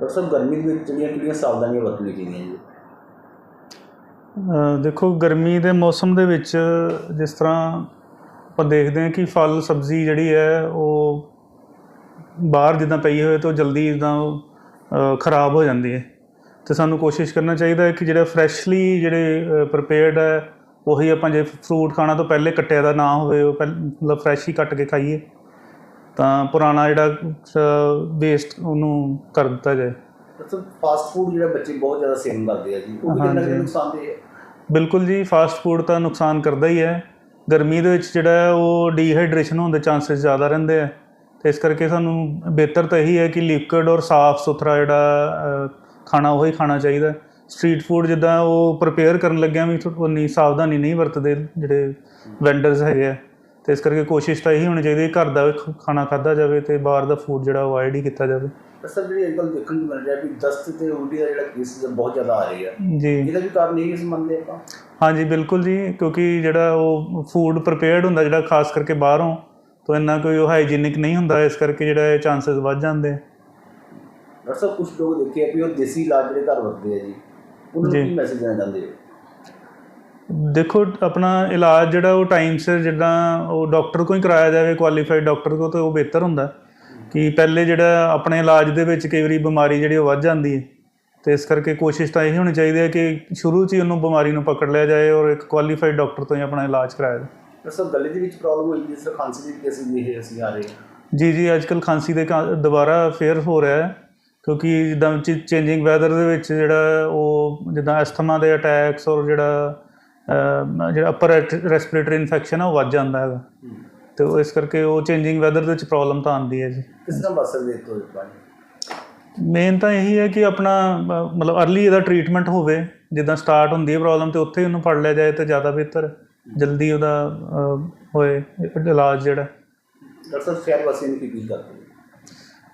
Doctor ਸਾਹਿਬ ਗਰਮੀ ਦੇ ਵਿੱਚ ਜਿਹੜੀਆਂ ਕਿਹੜੀਆਂ ਸਾਵਧਾਨੀਆਂ ਵਰਤਣੀਆਂ ਚਾਹੀਦੀਆਂ ਜੀ? ਦੇਖੋ, ਗਰਮੀ ਦੇ ਮੌਸਮ ਦੇ ਵਿੱਚ ਜਿਸ ਤਰ੍ਹਾਂ ਆਪਾਂ ਦੇਖਦੇ ਹਾਂ ਕਿ ਫਲ, ਸਬਜ਼ੀ ਜਿਹੜੀ ਹੈ, ਉਹ ਬਾਹਰ ਜਿੱਦਾਂ ਪਈ ਹੋਵੇ ਤਾਂ ਉਹ ਜਲਦੀ ਜਿੱਦਾਂ ਖਰਾਬ ਹੋ ਜਾਂਦੀ ਹੈ। ਤੇ ਸਾਨੂੰ ਕੋਸ਼ਿਸ਼ ਕਰਨਾ ਚਾਹੀਦਾ ਹੈ ਕਿ ਜਿਹੜਾ ਫਰੈਸ਼ਲੀ ਜਿਹੜੇ ਪ੍ਰਿਪੇਅਰਡ ਹੈ, ਉਹੀ ਆਪਾਂ ਜੇ ਫਰੂਟ ਖਾਣਾ ਤੋਂ ਪਹਿਲੇ ਕੱਟਿਆ ਦਾ ਨਾ ਹੋਵੇ, ਉਹ ਪਹਿਲ, ਮਤਲਬ ਫਰੈਸ਼ ਹੀ ਕੱਟ ਕੇ ਖਾਈਏ। ਤਾਂ ਪੁਰਾਣਾ ਜਿਹੜਾ ਵੇਸਟ ਉਹਨੂੰ ਕਰ ਦਿੱਤਾ ਜਾਏ। ਸਾਹਿਬ ਫਾਸਟ ਫੂਡ ਜਿਹੜਾ ਬੱਚੇ ਬਹੁਤ ਜ਼ਿਆਦਾ ਸੇਵਨ ਕਰਦੇ ਆ ਜੀ ਉਹ ਵੀ ਕਿੰਨਾ। ਨੁਕਸਾਨਦੇਹ ਹੈ ਬਿਲਕੁਲ ਜੀ ਫਾਸਟ ਫੂਡ ਤਾਂ ਨੁਕਸਾਨ ਕਰਦਾ ਹੀ ਹੈ। ਗਰਮੀ ਦੇ ਵਿੱਚ ਜਿਹੜਾ ਹੈ ਉਹ ਡੀਹਾਈਡਰੇਸ਼ਨ ਹੋਣ ਦੇ ਚਾਂਸਸ ਜ਼ਿਆਦਾ ਰਹਿੰਦੇ ਆ। ਤੇ ਇਸ ਕਰਕੇ ਸਾਨੂੰ ਬਿਹਤਰ ਤਾਂ ਇਹੀ ਹੈ ਕਿ ਲਿਕਵਿਡ ਔਰ ਸਾਫ਼ ਸੁਥਰਾ ਜਿਹੜਾ ਖਾਣਾ ਉਹੀ ਖਾਣਾ ਚਾਹੀਦਾ। ਸਟਰੀਟ ਫੂਡ ਜਿੱਦਾਂ ਉਹ ਪ੍ਰਪੇਅਰ ਕਰਨ ਲੱਗਿਆਂ ਵੀ ਉਨੀ ਸਾਵਧਾਨੀ ਨਹੀਂ ਵਰਤਦੇ ਜਿਹੜੇ ਵੈਂਡਰਸ ਹੈਗੇ ਆ। ਤੇ ਇਸ ਕਰਕੇ ਕੋਸ਼ਿਸ਼ ਤਾਂ ਇਹੀ ਹੋਣੀ ਚਾਹੀਦੀ ਹੈ ਘਰ ਦਾ ਖਾਣਾ ਖਾਦਾ ਜਾਵੇ ਤੇ ਬਾਹਰ ਦਾ ਫੂਡ ਜਿਹੜਾ ਅਵੋਇਡ ਹੀ ਕੀਤਾ ਜਾਵੇ। ਸਾਹਿਬ ਜਿਹੜੀ ਅੱਜਕੱਲ ਦੇਖਣ ਨੂੰ ਮਿਲ ਰਿਹਾ ਵੀ ਦਸਤ ਤੇ ਉਲਟੀ ਦਾ ਜਿਹੜਾ ਕੇਸ ਬਹੁਤ ਜ਼ਿਆਦਾ ਆ ਰਹੀ ਆ ਜੀ। ਇਹਦਾ ਵੀ ਕਾਰਨ ਇਹ ਸੰਬੰਧ ਹੈ ਆਪਾਂ? ਹਾਂਜੀ ਬਿਲਕੁਲ ਜੀ ਕਿਉਂਕਿ ਜਿਹੜਾ ਉਹ ਫੂਡ ਪ੍ਰਿਪੇਅਰਡ ਹੁੰਦਾ ਜਿਹੜਾ ਖਾਸ ਕਰਕੇ ਬਾਹਰੋਂ ਤਾਂ ਇੰਨਾ ਕੋਈ ਹਾਈਜੀਨਿਕ ਨਹੀਂ ਹੁੰਦਾ ਇਸ ਕਰਕੇ ਜਿਹੜਾ ਇਹ ਚਾਂਸਸ ਵੱਧ ਜਾਂਦੇ। ਡਾਕਟਰ ਸਾਹਿਬ ਕੁਝ ਲੋਕ ਦੇਖੇ ਆ ਵੀ ਉਹ ਦੇਸੀ ਇਲਾਜ ਜਿਹੜੇ ਘਰ ਵਰਤਦੇ ਆ ਜੀ ਉਹਨਾਂ ਨੂੰ। ਕੀ ਮੈਸੇਜ ਦੇਣਾ ਚਾਹੁੰਦੇ ਹੋ? ਦੇਖੋ ਆਪਣਾ ਇਲਾਜ ਜਿਹੜਾ ਉਹ ਟਾਈਮ ਸਿਰ ਜਿੱਦਾਂ ਉਹ ਡਾਕਟਰ ਕੋਲ ਹੀ ਕਰਾਇਆ ਜਾਵੇ ਕੁਆਲੀਫਾਈਡ ਡਾਕਟਰ ਕੋਲ ਤਾਂ ਉਹ ਬਿਹਤਰ ਹੁੰਦਾ। ਕਿ ਪਹਿਲੇ ਜਿਹੜਾ ਆਪਣੇ ਇਲਾਜ ਦੇ ਵਿੱਚ ਕਈ ਵਾਰੀ ਬਿਮਾਰੀ ਜਿਹੜੀ ਉਹ ਵੱਧ ਜਾਂਦੀ ਹੈ। ਤੇ ਇਸ ਕਰਕੇ ਕੋਸ਼ਿਸ਼ ਤਾਂ ਇਹ ਹੋਣੀ ਚਾਹੀਦੀ ਹੈ ਕਿ ਸ਼ੁਰੂ 'ਚ ਹੀ ਉਹਨੂੰ ਬਿਮਾਰੀ ਨੂੰ ਪਕੜ ਲਿਆ ਜਾਏ ਔਰ ਇੱਕ ਕੁਆਲੀਫਾਈਡ ਡਾਕਟਰ ਤੋਂ ਹੀ ਆਪਣਾ ਇਲਾਜ ਕਰਾਇਆ ਡਾਕਟਰ ਸਾਹਿਬ ਗਲੇ ਦੇ ਵਿੱਚ ਪ੍ਰੋਬਲਮ ਹੋਈ ਜਿਸ ਖਾਂਸੀ ਦੀ ਕੇਸਿਸ ਵੀ ਇਹ ਅਸੀਂ ਆ ਰਹੇ ਜੀ ਜੀ ਅੱਜ ਕੱਲ੍ਹ ਖਾਂਸੀ ਦੇ ਦੁਬਾਰਾ ਫੇਰ ਹੋ ਰਿਹਾ ਹੈ। ਕਿਉਂਕਿ ਜਿੱਦਾਂ ਚੇਂਜਿੰਗ ਵੈਦਰ ਦੇ ਵਿੱਚ ਜਿਹੜਾ ਉਹ ਜਿੱਦਾਂ ਐਸਥਮਾ ਦੇ ਅਟੈਕਸ ਔਰ ਜਿਹੜਾ ਜਿਹੜਾ ਅਪਰ ਰੈਸਪੀਰੇਟਰੀ ਇਨਫੈਕਸ਼ਨ ਆ ਉਹ ਵੱਧ ਜਾਂਦਾ ਹੈਗਾ। ਤੇ ਉਹ ਇਸ ਕਰਕੇ ਉਹ ਚੇਂਜਿੰਗ ਵੈਦਰ ਦੇ ਵਿੱਚ ਪ੍ਰੋਬਲਮ ਤਾਂ ਆਉਂਦੀ ਹੈ ਜੀ। ਕਿਸ ਤਰ੍ਹਾਂ ਬਚ ਸਕਦੇ ਤੋਂ ਪਾਣੀ ਮੇਨ ਤਾਂ ਇਹੀ ਹੈ ਕਿ ਆਪਣਾ ਮਤਲਬ ਅਰਲੀ ਇਹਦਾ ਟ੍ਰੀਟਮੈਂਟ ਹੋਵੇ ਜਿੱਦਾਂ ਸਟਾਰਟ ਹੁੰਦੀ ਹੈ ਪ੍ਰੋਬਲਮ ਤੇ ਉੱਥੇ ਹੀ ਉਹਨੂੰ ਫੜ ਲਿਆ ਜਾਏ ਤਾਂ ਜ਼ਿਆਦਾ ਬਿਹਤਰ ਜਲਦੀ ਉਹਦਾ ਹੋਏ ਇਲਾਜ ਜਿਹੜਾ। ਡਾਕਟਰ ਸ਼ਹਿਰ ਵਾਸੀਆਂ ਨੂੰ ਕੀ ਅਪੀਲ ਕਰਦੇ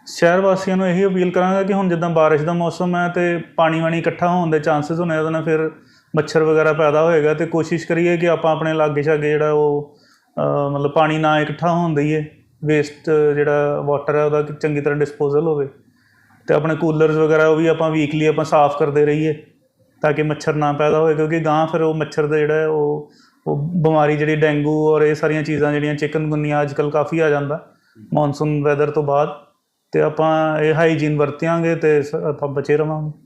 ਸ਼ਹਿਰ ਵਾਸੀਆਂ ਨੂੰ ਇਹੀ ਅਪੀਲ ਕਰਾਂਗਾ ਕਿ ਹੁਣ ਜਿੱਦਾਂ ਬਾਰਿਸ਼ ਦਾ ਮੌਸਮ ਹੈ ਤੇ ਪਾਣੀ ਵਾਣੀ ਇਕੱਠਾ ਹੋਣ ਦੇ ਚਾਂਸਸ ਹੁੰਦੇ ਆ, ਉਹਦੇ ਨਾਲ ਫਿਰ ਮੱਛਰ ਵਗੈਰਾ ਪੈਦਾ ਹੋਏਗਾ ਤੇ ਕੋਸ਼ਿਸ਼ ਕਰੀਏ ਕਿ ਆਪਾਂ ਆਪਣੇ ਲਾਗੇ ਛਾਗੇ ਜਿਹੜਾ ਉਹ ਮਤਲਬ ਪਾਣੀ ਨਾ ਇਕੱਠਾ ਹੋਣ ਦਈਏ ਵੇਸਟ ਜਿਹੜਾ ਵਾਟਰ ਹੈ ਉਹਦਾ ਚੰਗੀ ਤਰ੍ਹਾਂ ਡਿਸਪੋਜ਼ਲ ਹੋਵੇ। ਤੇ ਆਪਣੇ ਕੂਲਰਸ ਵਗੈਰਾ ਉਹ ਵੀ ਆਪਾਂ ਵੀਕਲੀ ਆਪਾਂ ਸਾਫ਼ ਕਰਦੇ ਰਹੀਏ ਤਾਂ ਕਿ ਮੱਛਰ ਨਾ ਪੈਦਾ ਹੋਏ, ਕਿਉਂਕਿ ਗਾਂ ਫਿਰ ਉਹ ਮੱਛਰ ਦਾ ਜਿਹੜਾ ਉਹ ਉਹ ਬਿਮਾਰੀ ਜਿਹੜੀ ਡੈਂਗੂ ਔਰ ਇਹ ਸਾਰੀਆਂ ਚੀਜ਼ਾਂ ਜਿਹੜੀਆਂ ਚਿਕਨਗੁਨੀਆ ਅੱਜ ਕੱਲ੍ਹ ਕਾਫੀ ਆ ਜਾਂਦਾ ਮੌਨਸੂਨ ਵੈਦਰ ਤੋਂ ਬਾਅਦ। ਤੇ ਆਪਾਂ ਇਹ ਹਾਈਜੀਨ ਵਰਤਿਆਂਗੇ ਤੇ ਸ- ਆਪਾਂ ਬਚੇ ਰਵਾਂਗੇ।